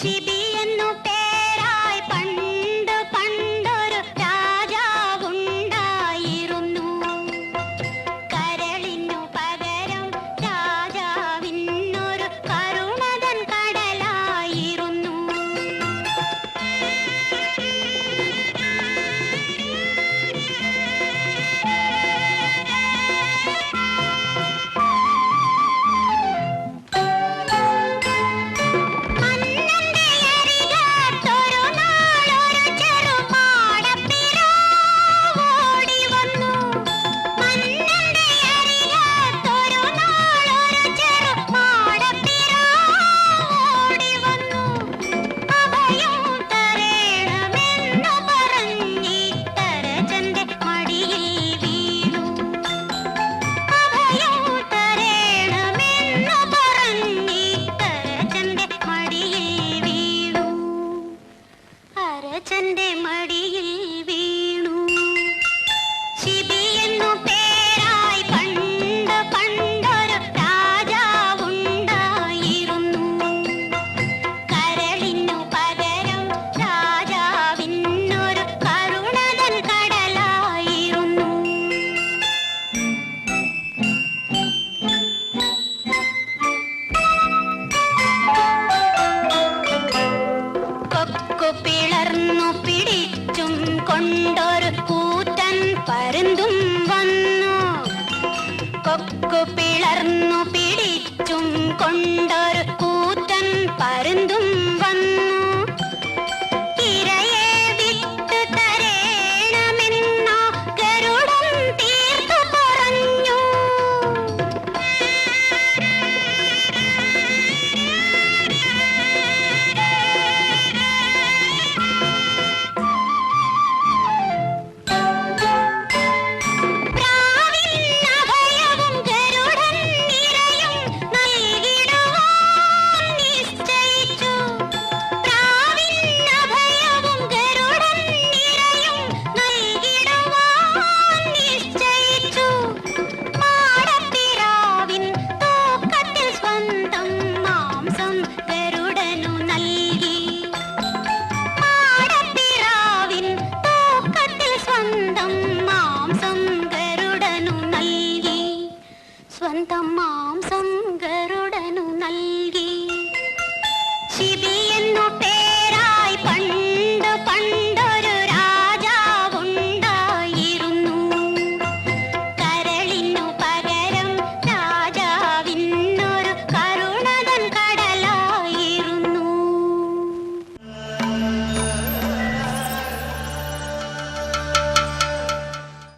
she be കൊക്കു പിളർന്നു പിടിച്ചും കൊണ്ടൊരു സ്വന്തം മാംസം ഗരുഡനു നൽകി. ശിബി